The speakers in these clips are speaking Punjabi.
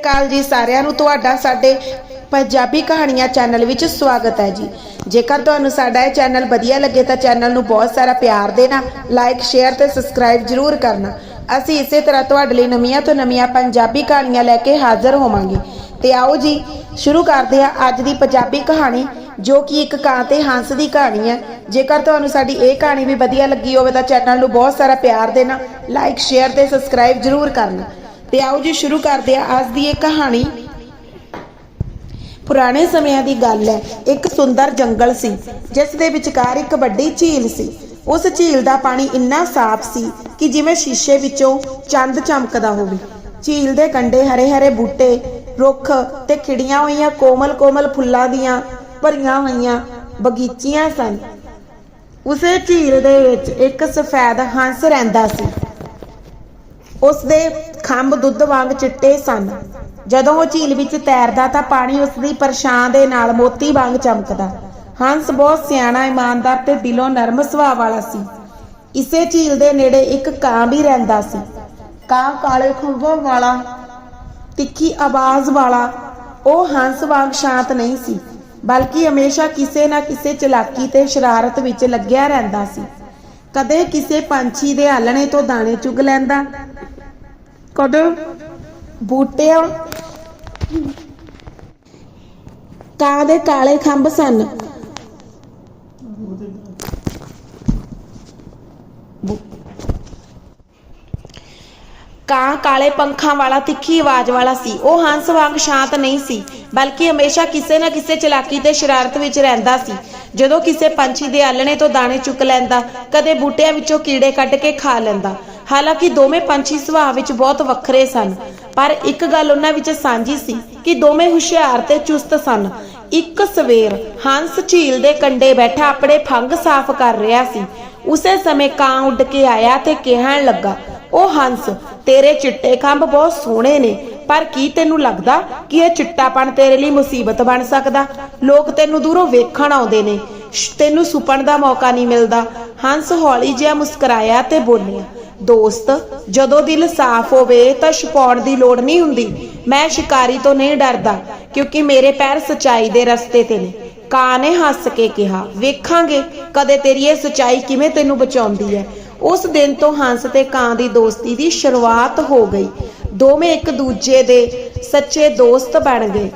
ਕਾਲ ਜੀ ਸਾਰਿਆਂ ਨੂੰ, ਤੁਹਾਡਾ ਸਾਡੇ ਪੰਜਾਬੀ ਕਹਾਣੀਆਂ ਚੈਨਲ ਵਿੱਚ ਸਵਾਗਤ ਹੈ ਜੀ। ਜੇਕਰ ਤੁਹਾਨੂੰ ਸਾਡਾ ਇਹ ਚੈਨਲ ਵਧੀਆ ਲੱਗੇ ਤਾਂ ਚੈਨਲ ਨੂੰ ਬਹੁਤ ਸਾਰਾ ਪਿਆਰ ਦੇਣਾ ਲਾਈਕ ਸ਼ੇਅਰ ਤੇ ਸਬਸਕ੍ਰਾਈਬ ਜਰੂਰ ਕਰਨਾ। ਅਸੀਂ ਇਸੇ ਤਰ੍ਹਾਂ ਤੁਹਾਡੇ ਲਈ ਨਵੀਆਂ ਤੋਂ ਨਵੀਆਂ ਪੰਜਾਬੀ ਕਹਾਣੀਆਂ ਲੈ ਕੇ ਹਾਜ਼ਰ ਹੋਵਾਂਗੇ। ਤੇ ਆਓ ਜੀ, ਸ਼ੁਰੂ ਕਰਦੇ ਹਾਂ ਅੱਜ ਦੀ ਪੰਜਾਬੀ ਕਹਾਣੀ, ਜੋ ਕਿ ਇੱਕ ਕਾਂ ਤੇ ਹੰਸ ਦੀ ਕਹਾਣੀ ਹੈ। ਜੇਕਰ ਤੁਹਾਨੂੰ ਸਾਡੀ ਇਹ ਕਹਾਣੀ ਵੀ ਵਧੀਆ ਲੱਗੀ ਹੋਵੇ ਤਾਂ ਚੈਨਲ ਨੂੰ ਬਹੁਤ ਸਾਰਾ ਪਿਆਰ ਦੇਣਾ ਲਾਈਕ ਸ਼ੇਅਰ ਤੇ ਸਬਸਕ੍ਰਾਈਬ ਜਰੂਰ ਕਰਨਾ। ਤੇ ਆਓ ਜੀ, ਸ਼ੁਰੂ ਕਰਦੇ ਹਾਂ ਅੱਜ ਦੀ ਇਹ ਕਹਾਣੀ। ਪੁਰਾਣੇ ਸਮਿਆਂ ਦੀ ਗੱਲ ਹੈ। ਇੱਕ ਸੁੰਦਰ ਜੰਗਲ ਸੀ, ਜਿਸ ਦੇ ਵਿਚਕਾਰ ਇੱਕ ਵੱਡੀ ਝੀਲ ਸੀ। ਉਸ ਝੀਲ ਦਾ ਪਾਣੀ ਇੰਨਾ ਸਾਫ਼ ਸੀ ਕਿ ਜਿਵੇਂ ਸ਼ੀਸ਼ੇ ਵਿੱਚੋਂ ਚੰਦ ਚਮਕਦਾ ਹੋਵੇ। ਝੀਲ ਦੇ ਕੰਢੇ ਹਰੇ-ਹਰੇ ਬੂਟੇ, ਰੁੱਖ ਤੇ ਖਿੜੀਆਂ ਹੋਈਆਂ ਕੋਮਲ-ਕੋਮਲ ਫੁੱਲਾਂ ਦੀਆਂ ਭਰੀਆਂ ਹੋਈਆਂ ਬਗੀਚੀਆਂ ਸਨ। ਉਸੇ ਝੀਲ ਦੇ ਵਿੱਚ ਇੱਕ ਸਫੈਦ ਹੰਸ ਰਹਿੰਦਾ ਸੀ। ਉਸ ਦੇ ਖੰਭ ਦੁੱਧ ਵਾਂਗ ਚਿੱਟੇ ਸਨ। ਜਦੋਂ ਉਹ ਝੀਲ ਵਿੱਚ ਤੈਰਦਾ ਤਾਂ ਪਾਣੀ ਉਸ ਦੀ ਪਰਛਾਂ ਦੇ ਨਾਲ ਮੋਤੀ ਵਾਂਗ ਚਮਕਦਾ। ਹੰਸ ਬਹੁਤ ਸਿਆਣਾ, ਇਮਾਨਦਾਰ ਤੇ ਦਿਲੋਂ ਨਰਮ ਸੁਭਾਅ ਵਾਲਾ ਸੀ। ਇਸੇ ਝੀਲ ਦੇ ਨੇੜੇ ਇੱਕ ਕਾਂ ਵੀ ਰਹਿੰਦਾ ਸੀ। ਕਾਂ ਕਾਲੇ ਖੰਭਾਂ ਵਾਲਾ, ਤਿੱਖੀ ਆਵਾਜ਼ ਵਾਲਾ, ਉਹ ਹੰਸ ਵਾਂਗ ਸ਼ਾਂਤ ਨਹੀਂ ਸੀ, ਬਲਕਿ ਹਮੇਸ਼ਾ ਕਿਸੇ ਨਾ ਕਿਸੇ ਚਲਾਕੀ ਤੇ ਸ਼ਰਾਰਤ ਵਿੱਚ ਲੱਗਿਆ ਰਹਿੰਦਾ ਸੀ। ਕਦੇ ਕਿਸੇ ਪੰਛੀ ਦੇ ਆਲਣੇ ਤੋਂ ਦਾਣੇ ਚੁਗ ਲੈਂਦਾ ਕਦੇ? ਬੂਟਿਆਂ। ਕਾਂ ਦੇ ਕਾਲੇ ਖੰਭ ਸਨ। ਕਾਂ ਕਾਲੇ ਪੰਖਾਂ ਵਾਲਾ ਤਿੱਖੀ ਆਵਾਜ਼ ਵਾਲਾ ਸੀ। ਉਹ ਹੰਸ ਵਾਂਗ ਸ਼ਾਂਤ ਨਹੀਂ ਸੀ, ਬਲਕਿ ਹਮੇਸ਼ਾ ਕਿਸੇ ਨਾ ਕਿਸੇ ਚਲਾਕੀ ਤੇ ਸ਼ਰਾਰਤ ਵਿੱਚ ਰਹਿੰਦਾ ਸੀ। ਜਦੋਂ ਕਿਸੇ ਪੰਛੀ ਦੇ ਆਲਣੇ ਤੋਂ ਦਾਣੇ ਚੁੱਕ ਲੈਂਦਾ, ਕਦੇ ਬੂਟਿਆਂ ਵਿੱਚੋਂ ਕੀੜੇ ਕੱਢ ਕੇ ਖਾ ਲੈਂਦਾ। ਹਾਲਾਂਕਿ ਦੋਵੇਂ ਪੰਛੀ ਸੁਭਾਅ ਵਿੱਚ ਬਹੁਤ ਵੱਖਰੇ ਸਨ, ਪਰ ਇੱਕ ਗੱਲ ਉਹਨਾਂ ਵਿੱਚ ਸਾਂਝੀ ਸੀ ਕਿ ਦੋਵੇਂ ਹੁਸ਼ਿਆਰ ਤੇ ਚੁਸਤ ਸਨ। ਇੱਕ ਸਵੇਰ ਹੰਸ ਝੀਲ ਦੇ ਕੰਢੇ ਬੈਠਾ ਆਪਣੇ ਫੰਗ ਸਾਫ਼ ਕਰ ਰਿਹਾ ਸੀ। ਉਸੇ ਸਮੇਂ ਕਾਂ ਉੱਡ ਕੇ ਆਇਆ ਤੇ ਕਹਿਣ ਲੱਗਾ ਉਹ ਹੰਸ, ਤੇਰੇ ਚਿੱਟੇ ਖੰਭ ਬਹੁਤ ਸੋਹਣੇ ਨੇ, ਪਰ ਕੀ ਤੈਨੂੰ ਲੱਗਦਾ ਕਿ ਇਹ ਚਿੱਟਾਪਣ ਤੇਰੇ ਲਈ ਮੁਸੀਬਤ ਬਣ ਸਕਦਾ? ਲੋਕ ਤੈਨੂੰ ਦੂਰੋਂ ਵੇਖਣ ਆਉਂਦੇ ਨੇ। ਤੈਨੂੰ ਸੁਪਣ ਦਾ ਮੌਕਾ ਨਹੀਂ ਮਿਲਦਾ। ਹੰਸ ਹੌਲੀ ਜਿਹਾ ਮੁਸਕਰਾਇਆ ਤੇ ਬੋਲਿਆ ਦੋਸਤ, ਜਦੋਂ ਦਿਲ ਸਾਫ਼ ਹੋਵੇ ਤਾਂ ਛਪਾਉਣ ਦੀ ਲੋੜ ਨਹੀਂ ਹੁੰਦੀ। ਮੈਂ ਸ਼ਿਕਾਰੀ ਤੋਂ ਨਹੀਂ ਡਰਦਾ, ਕਿਉਂਕਿ ਮੇਰੇ ਪੈਰ ਸਚਾਈ ਦੇ ਰਸਤੇ ਤੇ ਨੇ। ਕਾਂ ਨੇ ਹੱਸ ਕੇ ਕਿਹਾ, ਵੇਖਾਂਗੇ, ਕਦੇ ਤੇਰੀ ਇਹ ਸਚਾਈ ਕਿਵੇਂ ਤੈਨੂੰ ਬਚਾਉਂਦੀ ਹੈ? ਉਸ ਦਿਨ ਤੋਂ ਹੰਸ ਤੇ ਕਾਂ ਦੀ ਦੋਸਤੀ ਦੀ ਸ਼ੁਰੂਆਤ ਹੋ ਗਈ। ਦੋਵੇਂ ਇੱਕ ਦੂਜੇ ਦੇ ਸੱਚੇ ਦੋਸਤ ਬਣ ਗਏ।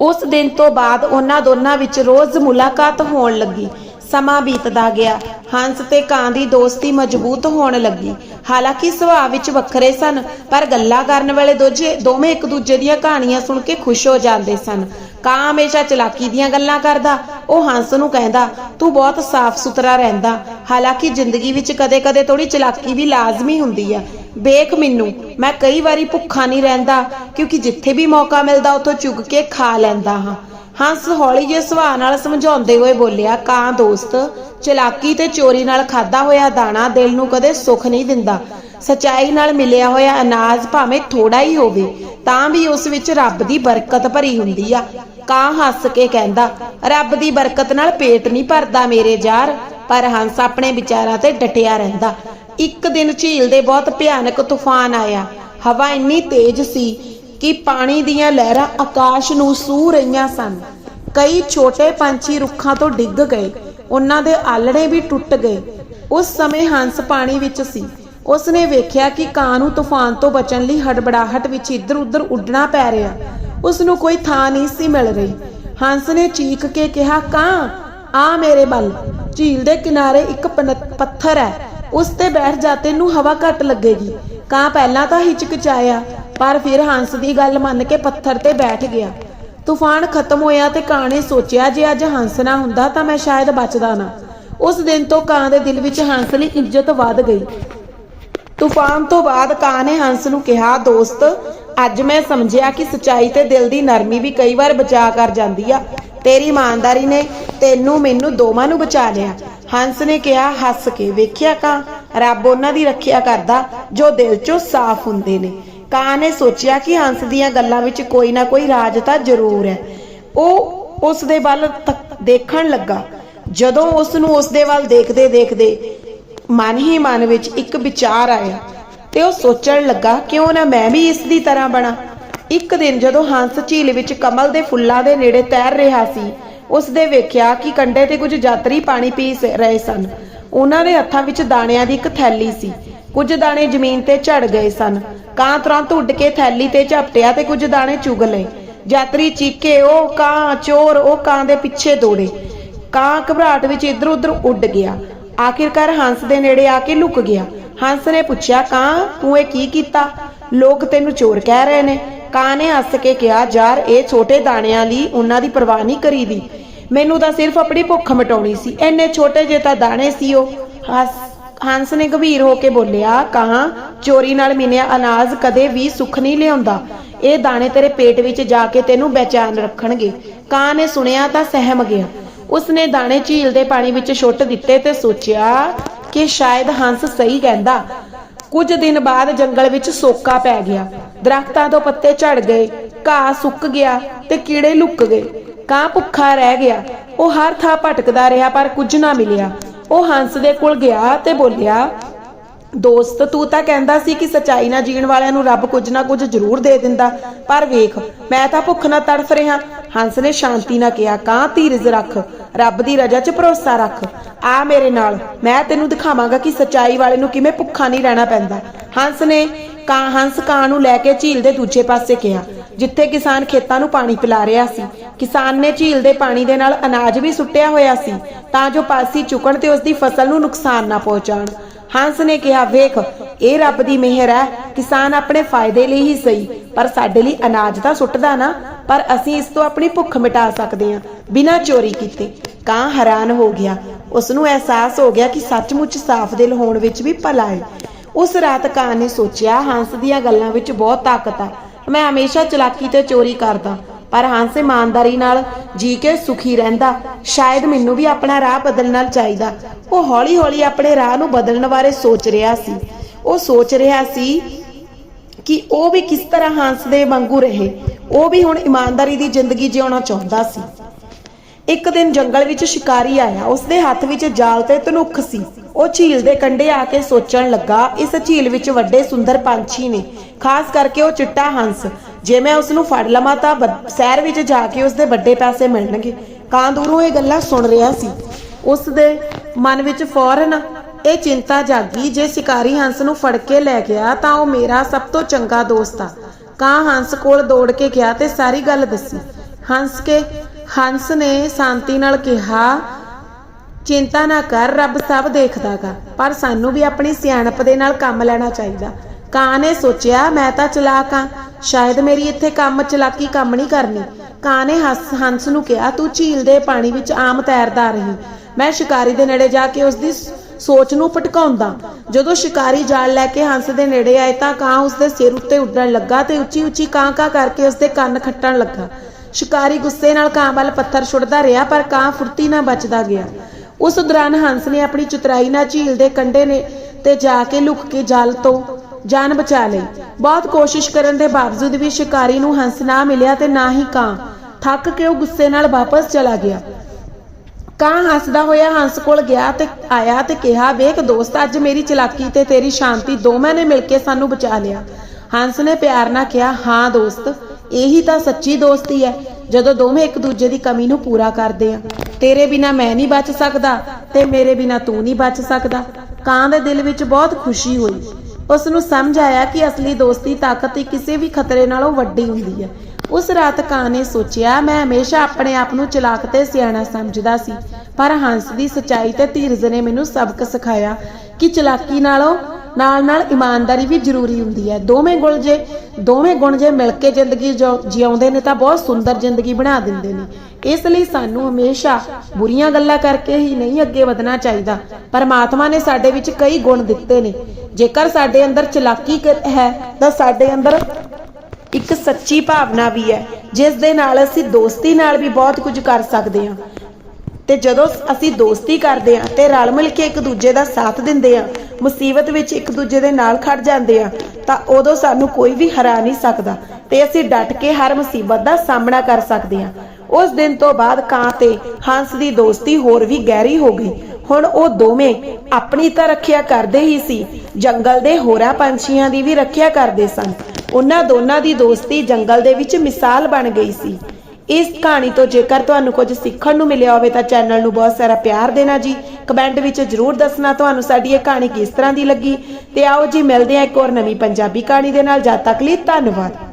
ਉਸ ਦਿਨ ਤੋਂ ਬਾਅਦ ਉਹਨਾਂ ਦੋਨਾਂ ਵਿੱਚ ਰੋਜ਼ ਮੁਲਾਕਾਤ ਹੋਣ ਲੱਗੀ। ਸਮਾਂ ਬੀਤਦਾ ਗਿਆ। ਹੰਸ ਤੇ ਕਾਂ ਦੀ ਦੋਸਤੀ ਮਜ਼ਬੂਤ ਹੋਣ ਲੱਗੀ। ਹਾਲਾਂਕਿ ਸੁਭਾਅ ਵਿੱਚ ਵੱਖਰੇ ਸਨ, ਪਰ ਗੱਲਾਂ ਕਰਨ ਵੇਲੇ ਦੋਜੇ, ਦੋਵੇਂ ਇੱਕ ਦੂਜੇ ਦੀਆਂ ਕਹਾਣੀਆਂ ਸੁਣ ਕੇ ਖੁਸ਼ ਹੋ ਜਾਂਦੇ ਸਨ। ਕਾਂ ਹਮੇਸ਼ਾ ਚਲਾਕੀ ਦੀਆਂ ਗੱਲਾਂ ਕਰਦਾ। ਉਹ ਹੰਸ ਨੂੰ ਕਹਿੰਦਾ, ਤੂੰ ਬਹੁਤ ਸਾਫ਼ ਸੁਥਰਾ ਰਹਿੰਦਾ। ਹਾਲਾਂਕਿ ਜ਼ਿੰਦਗੀ ਵਿੱਚ ਕਦੇ-ਕਦੇ ਥੋੜੀ ਚਲਾਕੀ ਵੀ ਲਾਜ਼ਮੀ ਹੁੰਦੀ ਆ। ਵੇਖ ਮੈਨੂੰ, ਮੈਂ ਕਈ ਵਾਰੀ ਭੁੱਖਾ ਨਹੀਂ ਰਹਿੰਦਾ, ਕਿਉਂਕਿ ਜਿੱਥੇ ਵੀ ਮੌਕਾ ਮਿਲਦਾ, ਉੱਥੋਂ ਚੁੱਕ ਕੇ ਖਾ ਲੈਂਦਾ ਹਾਂ। ਹੰਸ ਹੌਲੀ ਜਿਹੇ ਸੁਭਾਅ ਨਾਲ ਸਮਝਾਉਂਦੇ ਹੋਏ ਬੋਲਿਆ, ਕਾਂ ਦੋਸਤ, ਚਲਾਕੀ ਤੇ ਚੋਰੀ ਨਾਲ ਖਾਦਾ ਹੋਇਆ ਦਾਣਾ ਦਿਲ ਨੂੰ ਕਦੇ ਸੁੱਖ ਨਹੀਂ ਦਿੰਦਾ। ਸਚਾਈ ਨਾਲ ਮਿਲਿਆ ਹੋਇਆ ਅਨਾਜ ਭਾਵੇਂ ਥੋੜਾ ਹੀ ਹੋਵੇ, ਤਾਂ ਵੀ ਉਸ ਵਿੱਚ ਰੱਬ ਦੀ ਬਰਕਤ ਭਰੀ ਹੁੰਦੀ ਆ। ਕਾਂ ਹੱਸ ਕੇ ਕਹਿੰਦਾ, ਰੱਬ ਦੀ ਬਰਕਤ ਨਾਲ ਪੇਟ ਨਹੀਂ ਭਰਦਾ ਮੇਰੇ ਯਾਰ, ਪਰ ਹੰਸ ਆਪਣੇ ਵਿਚਾਰਾਂ ਤੇ ਡਟਿਆ ਰਹਿੰਦਾ। ਇੱਕ ਦਿਨ ਝੀਲ ਦੇ ਬਹੁਤ ਭਿਆਨਕ ਤੂਫਾਨ ਆਇਆ। ਹਵਾ ਇੰਨੀ ਤੇਜ਼ ਸੀ ਕਿ ਪਾਣੀ ਦੀਆਂ ਲਹਿਰਾਂ ਆਕਾਸ਼ ਨੂੰ ਸੂ ਰਹੀਆਂ ਸਨ। ਕਈ ਛੋਟੇ ਪੰਛੀ ਰੁੱਖਾਂ ਤੋਂ ਡਿੱਗ ਗਏ। ਉਹਨਾਂ ਦੇ ਆਲਣੇ ਵੀ ਟੁੱਟ ਗਏ। ਉਸ ਸਮੇਂ ਹੰਸ ਪਾਣੀ ਵਿੱਚ ਸੀ। ਉਸਨੇ ਵੇਖਿਆ ਕਿ ਕਾਂ ਨੂੰ ਤੂਫਾਨ ਤੋਂ ਬਚਣ ਲਈ ਹੜਬੜਾਹਟ ਵਿੱਚ ਇੱਧਰ-ਉੱਧਰ ਉੱਡਣਾ ਪੈ ਰਿਹਾ। ਉਸ ਨੂੰ ਕੋਈ ਥਾਂ ਨਹੀਂ ਸੀ ਮਿਲ ਰਹੀ। ਹੰਸ ਨੇ ਚੀਕ ਕੇ ਕਿਹਾ, ਕਾਂ, ਆ ਮੇਰੇ ਵੱਲ। ਝੀਲ ਦੇ ਕਿਨਾਰੇ ਇੱਕ ਪੱਥਰ ਹੈ। ਉਸ ਤੇ ਬੈਠ ਜਾਤੇ ਤੈਨੂੰ ਹਵਾ ਘੱਟ ਲੱਗੇਗੀ। ਕਾਂ ਪਹਿਲਾਂ ਤਾਂ ਹਿਚਕਚਾਇਆ, ਪਰ ਫਿਰ ਹੰਸ ਦੀ ਗੱਲ ਮੰਨ ਕੇ ਪੱਥਰ ਤੇ ਬੈਠ ਗਿਆ। ਤੂਫਾਨ ਖਤਮ ਹੋਇਆ ਤੇ ਕਾਂ ਨੇ ਸੋਚਿਆ, ਜੇ ਅੱਜ ਹੰਸ ਨਾ ਹੁੰਦਾ ਤਾਂ ਮੈਂ ਸ਼ਾਇਦ ਬਚਦਾ ਨਾ। ਉਸ ਦਿਨ ਤੋਂ ਕਾਂ ਦੇ ਦਿਲ ਵਿੱਚ ਹੰਸ ਲਈ ਇੱਜ਼ਤ ਵੱਧ ਗਈ। ਤੂਫਾਨ ਤੋਂ ਬਾਅਦ ਕਾਂ ਨੇ ਹੰਸ ਨੂੰ ਕਿਹਾ, ਦੋਸਤ, ਅੱਜ ਮੈਂ ਸਮਝਿਆ ਕਿ ਸਚਾਈ ਤੇ ਦਿਲ ਦੀ ਨਰਮੀ ਵੀ ਕਈ ਵਾਰ ਬਚਾ ਕਰ ਜਾਂਦੀ ਆ। ਤੇਰੀ ਇਮਾਨਦਾਰੀ ਨੇ ਤੈਨੂੰ ਮੈਨੂੰ ਦੋਵਾਂ ਨੂੰ ਬਚਾ ਲਿਆ। ਹੰਸ ਨੇ ਕਿਹਾ, ਹੱਸ ਕੇ ਵੇਖਿਆ ਕਾਂ? ਰੱਬ ਉਹਨਾਂ ਦੀ ਰੱਖਿਆ ਕਰਦਾ ਜੋ ਦਿਲ ਚੋਂ ਸਾਫ਼ ਹੁੰਦੇ ਨੇ। ਕਾਂ ਨੇ ਸੋਚਿਆ ਕਿ ਹੰਸ ਦੀਆਂ ਗੱਲਾਂ ਵਿੱਚ ਕੋਈ ਨਾ ਕੋਈ ਰਾਜ ਤਾਂ ਜ਼ਰੂਰ ਹੈ। ਉਹ ਉਸ ਦੇ ਵੱਲ ਦੇਖਣ ਲੱਗਾ। ਜਦੋਂ ਉਸ ਨੂੰ ਉਸ ਦੇ ਵੱਲ ਦੇਖਦੇ ਦੇਖਦੇ ਮਨ ਹੀ ਮਨ ਵਿੱਚ ਇੱਕ ਵਿਚਾਰ ਆਇਆ ਤੇ ਉਹ ਸੋਚਣ ਲੱਗਾ, ਕਿਉਂ ਨਾ ਮੈਂ ਵੀ ਇਸ ਦੀ ਤਰ੍ਹਾਂ ਬਣਾ? ਇੱਕ ਦਿਨ ਜਦੋਂ ਹੰਸ ਝੀਲ ਵਿੱਚ ਕਮਲ ਦੇ ਫੁੱਲਾਂ ਦੇ ਨੇੜੇ ਤੈਰ ਰਿਹਾ ਸੀ, ਉਸ ਦੇ ਵੇਖਿਆ ਕਿ ਕੰਢੇ ਤੇ ਕੁਝ ਯਾਤਰੀ ਪਾਣੀ ਪੀ ਰਹੇ ਸਨ। ਉਹਨਾਂ ਦੇ ਹੱਥਾਂ ਵਿੱਚ ਦਾਣਿਆਂ ਦੀ ਇੱਕ ਥੈਲੀ ਸੀ। ਕੁਝ ਦਾਣੇ ਜ਼ਮੀਨ ਤੇ ਝੜ ਗਏ ਸਨ। ਕਾਂ ਤੁਰੰਤ ਉੱਡ ਕੇ ਥੈਲੀ ਤੇ ਝਪਟਿਆ ਤੇ ਕੁਝ ਦਾਣੇ ਚੁਗ ਲਏ। ਯਾਤਰੀ ਚੀਕੇ ਉਹ ਕਾਂ, ਚੋਰ ਉਹ ਕਾਂ ਦੇ ਪਿੱਛੇ ਦੌੜੇ। ਕਾਂ ਘਬਰਾਹਟ ਵਿੱਚ ਇੱਧਰ ਉੱਧਰ ਉੱਡ ਗਿਆ। ਆਖਿਰਕਾਰ ਹੰਸ ਦੇ ਨੇੜੇ ਆ ਕੇ ਲੁਕ ਗਿਆ। ਹੰਸ ਨੇ ਪੁੱਛਿਆ, ਕਾਂ, ਤੂੰ ਇਹ ਕੀ ਕੀਤਾ? ਲੋਕ ਤੈਨੂੰ ਚੋਰ ਕਹਿ ਰਹੇ ਨੇ। ਕਾਂ ਨੇ ਹੱਸ ਕੇ ਕਿਹਾ, ਯਾਰ, ਇਹ ਛੋਟੇ ਦਾਣਿਆਂ ਲਈ ਉਹਨਾਂ ਦੀ ਪਰਵਾਹ ਨਹੀਂ ਕਰੀਦੀ। ਮੈਨੂੰ ਤਾਂ ਸਿਰਫ ਆਪਣੀ ਭੁੱਖ ਮਿਟਾਉਣੀ ਸੀ। ਐਨੇ ਛੋਟੇ ਜਿਹੇ ਤਾਂ ਦਾਣੇ ਸੀ ਉਹ। ਹੱਸ, ਹੰਸ ਨੇ ਗੰਭੀਰ ਹੋ ਕੇ ਬੋਲਿਆ ਕਹਾ ਚੋਰੀ ਨਾਲ ਮਿਲਿਆ ਅਨਾਜ ਕਦੇ ਵੀ ਸੁੱਖ ਨਹੀਂ ਲਿਆਉਂਦਾ। ਇਹ ਦਾਣੇ ਤੇਰੇ ਪੇਟ ਵਿੱਚ ਜਾ ਕੇ ਤੈਨੂੰ ਬੇਚੈਨ ਰੱਖਣਗੇ। ਕਾਂ ਨੇ ਸੁਣਿਆ ਤਾਂ ਸਹਿਮ ਗਿਆ। ਉਸਨੇ ਦਾਣੇ ਝੀਲ ਦੇ ਪਾਣੀ ਵਿੱਚ ਸੁੱਟ ਦਿੱਤੇ ਤੇ ਸੋਚਿਆ ਕਿ ਸ਼ਾਇਦ ਹੰਸ ਸਹੀ ਕਹਿੰਦਾ। ਕੁਝ ਦਿਨ ਬਾਅਦ ਜੰਗਲ ਵਿੱਚ ਸੋਕਾ ਪੈ ਗਿਆ। ਦਰਖਤਾਂ ਤੋਂ ਪੱਤੇ ਝੜ ਗਏ, ਘਾਹ ਸੁੱਕ ਗਿਆ ਤੇ ਕੀੜੇ ਲੁੱਕ ਗਏ। ਕਾਂ ਭੁੱਖਾ ਰਹਿ ਗਿਆ। ਉਹ ਹਰ ਥਾਂ ਭਟਕਦਾ ਰਿਹਾ ਪਰ ਕੁਝ ਨਾ ਮਿਲਿਆ। ਉਹ ਹੰਸ ਦੇ ਕੋਲ ਗਿਆ ਤੇ ਬੋਲਿਆ, ਦੋਸਤ, ਤੂੰ ਤਾਂ ਕਹਿੰਦਾ ਸੀ ਕਿ ਸਚਾਈ ਨਾਲ ਜੀਣ ਵਾਲਿਆਂ ਨੂੰ ਰੱਬ ਕੁਝ ਨਾ ਕੁਝ ਜ਼ਰੂਰ ਦੇ ਦਿੰਦਾ। ਪਰ ਵੇਖ, ਮੈਂ ਤਾਂ ਭੁੱਖ ਨਾਲ ਤੜਫ ਰਿਹਾ। ਹੰਸ ਨੇ ਸ਼ਾਂਤੀ ਨਾਲ ਕਿਹਾ, ਕਾਂ ਧੀਰਜ ਰੱਖ, ਰੱਬ ਦੀ ਰਜ਼ਾ 'ਚ ਭਰੋਸਾ ਰੱਖ। ਆ ਮੇਰੇ ਨਾਲ, ਮੈਂ ਤੈਨੂੰ ਦਿਖਾਵਾਂਗਾ ਕਿ ਸਚਾਈ ਵਾਲੇ ਨੂੰ ਕਿਵੇਂ ਭੁੱਖਾ ਨਹੀਂ ਰਹਿਣਾ ਪੈਂਦਾ। ਹੰਸ ਨੇ ਕਾਂ, ਹੰਸ ਕਾਂ ਨੂੰ ਲੈ ਕੇ ਝੀਲ ਦੇ ਦੂਜੇ ਪਾਸੇ ਗਿਆ ਜਿੱਥੇ ਕਿਸਾਨ ਖੇਤਾਂ ਨੂੰ ਪਾਣੀ ਪਿਲਾ ਰਿਹਾ ਸੀ। ਕਿਸਾਨ ਨੇ ਝੀਲ ਦੇ ਪਾਣੀ ਦੇ ਨਾਲ ਅਨਾਜ ਵੀ ਸੁੱਟਿਆ ਹੋਇਆ ਸੀ, ਤਾਂ ਜੋ ਪਾਸੀ ਚੁਕਣ ਤੇ ਉਸ ਦੀ ਫਸਲ ਨੂੰ ਨੁਕਸਾਨ ਨਾ ਪਹੁੰਚਾਣ ਹੰਸ ਨੇ ਕਿਹਾ, ਵੇਖ, ਇਹ ਰੱਬ ਦੀ ਮਿਹਰ ਹੈ। ਕਿਸਾਨ ਆਪਣੇ ਫਾਇਦੇ ਲਈ ਹੀ ਸਹੀ, ਪਰ ਸਾਡੇ ਲਈ ਅਨਾਜ ਤਾਂ ਸੁੱਟਦਾ ਨਾ। ਪਰ ਅਸੀਂ ਇਸ ਤੋਂ ਆਪਣੀ ਭੁੱਖ ਮਿਟਾ ਸਕਦੇ ਹਾਂ, ਬਿਨਾਂ ਚੋਰੀ ਕੀਤੇ। ਕਾਂ ਹੈਰਾਨ ਹੋ ਗਿਆ। ਉਸ ਨੂੰ ਅਹਿਸਾਸ ਹੋ ਗਿਆ ਕਿ ਸੱਚਮੁੱਚ ਸਾਫ਼ ਦਿਲ ਹੋਣ ਵਿੱਚ ਵੀ ਭਲਾ ਹੈ। ਉਸ ਰਾਤ ਕਾਂ ਨੇ ਸੋਚਿਆ, ਹੰਸ ਦੀਆਂ ਗੱਲਾਂ ਵਿੱਚ ਬਹੁਤ ਤਾਕਤ ਆ। ਮੈਂ ਹਮੇਸ਼ਾ ਚਲਾਕੀ ਤੇ ਚੋਰੀ ਕਰਦਾ, ਪਰ ਹੰਸ ਇਮਾਨਦਾਰੀ ਨਾਲ ਜੀ ਕੇ ਸੁਖੀ ਰਹਿੰਦਾ। ਸ਼ਾਇਦ ਮੈਨੂੰ ਵੀ ਆਪਣਾ ਰਾਹ ਬਦਲਣਾ ਚਾਹੀਦਾ। ਉਹ ਹੌਲੀ-ਹੌਲੀ ਆਪਣੇ ਰਾਹ ਨੂੰ ਬਦਲਣ ਬਾਰੇ ਸੋਚ ਰਿਹਾ ਸੀ। ਉਹ ਸੋਚ ਰਿਹਾ ਸੀ ਕਿ ਉਹ ਵੀ ਕਿਸ ਤਰ੍ਹਾਂ ਹੰਸ ਦੇ ਵਾਂਗੂ ਰਹੇ। ਉਹ ਵੀ ਹੁਣ ਇਮਾਨਦਾਰੀ ਦੀ ਜ਼ਿੰਦਗੀ ਜਿਉਣਾ ਚਾਹੁੰਦਾ ਸੀ। ਇੱਕ ਦਿਨ ਜੰਗਲ ਵਿੱਚ ਸ਼ਿਕਾਰੀ ਆਇਆ। ਉਸਦੇ ਹੱਥ ਵਿੱਚ ਜਾਲ ਤੇ ਧਨੁੱਖ ਸੀ। ਉਹ ਝੀਲ ਦੇ ਕੰਢੇ ਆ ਕੇ ਸੋਚਣ ਲੱਗਾ, ਇਸ ਝੀਲ ਵਿੱਚ ਵੱਡੇ ਸੁੰਦਰ ਪੰਛੀ ਨੇ। ਖਾਸ ਕਰਕੇ ਉਹ ਚਿੱਟਾ ਹੰਸ। ਜੇ ਮੈਂ ਉਸ ਨੂੰ ਫੜ ਲਵਾਂ ਤਾਂ ਸ਼ਹਿਰ ਵਿੱਚ ਜਾ ਕੇ ਉਸਦੇ ਵੱਡੇ ਪੈਸੇ ਮਿਲਣਗੇ। ਕਾਂ ਦੂਰੋਂ ਇਹ ਗੱਲਾਂ ਸੁਣ ਰਿਹਾ ਸੀ। ਉਸ ਦੇ ਮਨ ਵਿੱਚ ਫੌਰਨ, ਇਹ ਚਿੰਤਾ ਜਾਗੀ, ਜੇ ਸ਼ਿਕਾਰੀ ਹੰਸ ਨੂੰ ਫੜ ਕੇ ਲੈ ਗਿਆ ਤਾਂ ਉਹ ਮੇਰਾ ਸਭ ਤੋਂ ਚੰਗਾ ਦੋਸਤ ਆ। ਕਾਂ ਹੰਸ ਕੋਲ ਦੌੜ ਕੇ ਗਿਆ ਤੇ ਸਾਰੀ ਗੱਲ ਦੱਸੀ। ਹੰਸ ਕੇ, ਹੰਸ ਨੇ ਸ਼ਾਂਤੀ ਨਾਲ ਕਿਹਾ, ਚਿੰਤਾ ਨਾ ਕਰ, ਰੱਬ ਸਭ ਦੇਖਦਾਗਾ, ਪਰ ਸਾਨੂੰ ਵੀ ਆਪਣੀ ਸਿਆਣਪ ਦੇ ਨਾਲ ਕੰਮ ਲੈਣਾ ਚਾਹੀਦਾ। ਕਾਂ ਨੇ ਸੋਚਿਆ, ਮੈਂ ਤਾਂ ਚਲਾਕ ਆ। ਸ਼ਾਇਦ ਮੇਰੀ ਇੱਥੇ ਕੰਮ, ਚਲਾਕੀ ਕੰਮ ਨਹੀਂ ਕਰਨੀ। ਕਾਂ ਨੇ ਹੰਸ ਨੂੰ ਕਿਹਾ, ਤੂੰ ਝੀਲ ਦੇ ਪਾਣੀ ਵਿੱਚ ਆਮ ਤੈਰਦਾ ਰਹੀ। ਮੈਂ ਸ਼ਿਕਾਰੀ ਦੇ ਨੇੜੇ ਜਾ ਕੇ ਉਸ ਦੀ ਸੋਚ ਨੂੰ ਭਟਕਾਉਂਦਾ। ਜਦੋਂ ਸ਼ਿਕਾਰੀ ਜਾਲ ਲੈ ਕੇ ਹੰਸ ਦੇ ਨੇੜੇ ਆਏ ਤਾਂ ਕਾਂ ਉਸ ਦੇ ਸਿਰ ਉੱਤੇ ਉੱਡਣ ਲੱਗਾ ਤੇ ਉੱਚੀ ਉੱਚੀ ਕਾਂ ਕਾਂ ਕਰਕੇ ਉਸ ਦੇ ਕੰਨ ਖੱਟਣ ਲੱਗਾ। ਸ਼ਿਕਾਰੀ ਗੁੱਸੇ ਨਾਲ ਕਾਂ ਵੱਲ ਪੱਥਰ ਛੁੱਟਦਾ ਰਿਹਾ, ਪਰ ਕਾਂ ਫੁਰਤੀ ਨਾਲ ਬਚਦਾ ਗਿਆ। ਉਸ ਦੌਰਾਨ ਹੰਸ ਨੇ ਆਪਣੀ ਚਤਰਾਈ ਨਾਲ ਝੀਲ ਦੇ ਕੰਢੇ ਨੇ ਤੇ ਜਾ ਕੇ ਲੁਕ ਕੇ ਜਾਲ ਤੋਂ ਜਾਨ ਬਚਾ ਲਈ। ਬਹੁਤ ਕੋਸ਼ਿਸ਼ ਕਰਨ ਦੇ ਬਾਵਜੂਦ ਵੀ ਸ਼ਿਕਾਰੀ ਨੂੰ ਹੰਸ ਨਾ ਮਿਲਿਆ ਤੇ ਨਾ ਹੀ ਕਾਂ। ਥੱਕ ਕੇ ਉਹ ਗੁੱਸੇ ਨਾਲ ਵਾਪਸ ਚਲਾ ਗਿਆ। ਕਾਂ ਹੱਸਦਾ ਹੋਇਆ ਹੰਸ ਕੋਲ ਗਿਆ ਤੇ ਆਇਆ ਤੇ ਕਿਹਾ, ਵੇਖ ਦੋਸਤ, ਅੱਜ ਮੇਰੀ ਚਲਾਕੀ ਤੇ ਤੇਰੀ ਸ਼ਾਂਤੀ ਦੋਵਾਂ ਨੇ ਮਿਲ ਕੇ ਸਾਨੂੰ ਬਚਾ ਲਿਆ। ਹੰਸ ਨੇ ਪਿਆਰ ਨਾਲ ਕਿਹਾ, ਹਾਂ ਦੋਸਤ, ਇਹੀ ਤਾਂ ਸੱਚੀ ਦੋਸਤੀ ਹੈ। ਜਦੋਂ ਦੋਵੇਂ ਇੱਕ ਦੂਜੇ ਦੀ ਕਮੀ ਨੂੰ ਪੂਰਾ ਕਰਦੇ ਆ, ਤੇਰੇ ਬਿਨਾ ਮੈਂ ਨਹੀਂ ਬਚ ਸਕਦਾ ਤੇ ਮੇਰੇ ਬਿਨਾ ਤੂੰ ਨਹੀਂ ਬਚ ਸਕਦਾ। ਕਾਂ ਦੇ ਦਿਲ ਵਿੱਚ ਬਹੁਤ ਖੁਸ਼ੀ ਹੋਈ। ਉਸ ਨੂੰ ਸਮਝ ਆਇਆ ਕਿ ਅਸਲੀ ਦੋਸਤੀ ਤਾਕਤ ਹੀ ਕਿਸੇ ਵੀ ਖਤਰੇ ਨਾਲੋਂ ਵੱਡੀ ਹੁੰਦੀ ਹੈ। ਉਸ ਰਾਤ ਕਾਂ ਨੇ ਸੋਚਿਆ, ਮੈਂ ਹਮੇਸ਼ਾ ਆਪਣੇ ਆਪ ਨੂੰ ਚਲਾਕ ਤੇ ਸਿਆਣਾ ਸਮਝਦਾ ਸੀ, ਪਰ ਹੰਸ ਦੀ ਸਚਾਈ ਤੇ ਧੀਰਜ ਨੇ ਮੈਨੂੰ ਸਬਕ ਸਿਖਾਇਆ ਕਿ ਚਲਾਕੀ ਨਾਲੋਂ ਨਾਲ ਨਾਲ ਇਮਾਨਦਾਰੀ ਵੀ ਜ਼ਰੂਰੀ ਹੁੰਦੀ ਹੈ। ਦੋਵੇਂ ਗੁਣ ਜੇ, ਦੋਵੇਂ ਗੁਣ ਜੇ ਮਿਲ ਕੇ ਜ਼ਿੰਦਗੀ ਜਿਉਂਦੇ ਨੇ ਤਾਂ ਬਹੁਤ ਸੁੰਦਰ ਜ਼ਿੰਦਗੀ ਬਣਾ ਦਿੰਦੇ ਨੇ। ਇਸ ਲਈ ਸਾਨੂੰ ਹਮੇਸ਼ਾ ਬੁਰੀਆਂ ਗੱਲਾਂ ਕਰਕੇ ਹੀ ਨਹੀਂ ਅੱਗੇ ਵਧਣਾ ਚਾਹੀਦਾ। ਪਰਮਾਤਮਾ ਨੇ ਸਾਡੇ ਵਿੱਚ ਕਈ ਗੁਣ ਦਿੱਤੇ ਨੇ। ਜੇਕਰ ਸਾਡੇ ਅੰਦਰ ਚਲਾਕੀ ਹੈ, ਤਾਂ ਸਾਡੇ ਅੰਦਰ ਇੱਕ ਸੱਚੀ ਭਾਵਨਾ ਵੀ ਹੈ, ਜਿਸ ਦੇ ਨਾਲ ਅਸੀਂ ਦੋਸਤੀ ਨਾਲ ਵੀ ਬਹੁਤ ਕੁਝ ਕਰ ਸਕਦੇ ਹਾਂ। ਤੇ ਜਦੋਂ ਅਸੀਂ ਦੋਸਤੀ ਕਰਦੇ ਹਾਂ ਤੇ ਰਲ ਮਿਲ ਕੇ ਇੱਕ ਦੂਜੇ ਦਾ ਸਾਥ ਦਿੰਦੇ ਹਾਂ, ਮੁਸੀਬਤ ਵਿੱਚ ਇੱਕ ਦੂਜੇ ਦੇ ਨਾਲ ਖੜ ਜਾਂਦੇ ਹਾਂ, ਤਾਂ ਉਦੋਂ ਸਾਨੂੰ ਕੋਈ ਵੀ ਹਰਾ ਨਹੀਂ ਸਕਦਾ ਤੇ ਅਸੀਂ ਡਟ ਕੇ ਹਰ ਮੁਸੀਬਤ ਦਾ ਸਾਹਮਣਾ ਕਰ ਸਕਦੇ ਹਾਂ। ਉਸ ਦਿਨ ਤੋਂ ਬਾਅਦ ਕਾਂ ਤੇ ਹੰਸ ਦੀ ਦੋਸਤੀ ਹੋਰ ਵੀ ਗਹਿਰੀ ਹੋ ਗਈ। ਹੁਣ ਉਹ ਦੋਵੇਂ ਆਪਣੀ ਤਾਂ ਰੱਖਿਆ ਕਰਦੇ ਹੀ ਸੀ, ਜੰਗਲ ਦੇ ਹੋਰਾਂ ਪੰਛੀਆਂ ਦੀ ਵੀ ਰੱਖਿਆ ਕਰਦੇ ਸਨ। ਉਹਨਾਂ ਦੋਨਾਂ ਦੀ ਦੋਸਤੀ ਜੰਗਲ ਦੇ ਵਿੱਚ ਮਿਸਾਲ ਬਣ ਗਈ ਸੀ। ਇਸ ਕਹਾਣੀ ਤੋਂ ਜੇਕਰ ਤੁਹਾਨੂੰ ਕੁਝ ਸਿੱਖਣ ਨੂੰ ਮਿਲਿਆ ਹੋਵੇ ਤਾਂ ਚੈਨਲ ਨੂੰ ਬਹੁਤ ਸਾਰਾ ਪਿਆਰ ਦੇਣਾ ਜੀ। ਕਮੈਂਟ ਵਿੱਚ ਜਰੂਰ ਦੱਸਣਾ ਤੁਹਾਨੂੰ ਸਾਡੀ ਇਹ ਕਹਾਣੀ ਕਿਸ ਤਰ੍ਹਾਂ ਦੀ ਲੱਗੀ। ਤੇ ਆਓ ਜੀ, ਮਿਲਦੇ ਹਾਂ ਇੱਕ ਹੋਰ ਨਵੀਂ ਪੰਜਾਬੀ ਕਹਾਣੀ ਦੇ ਨਾਲ। ਜਦ ਤੱਕ ਲਈ ਧੰਨਵਾਦ।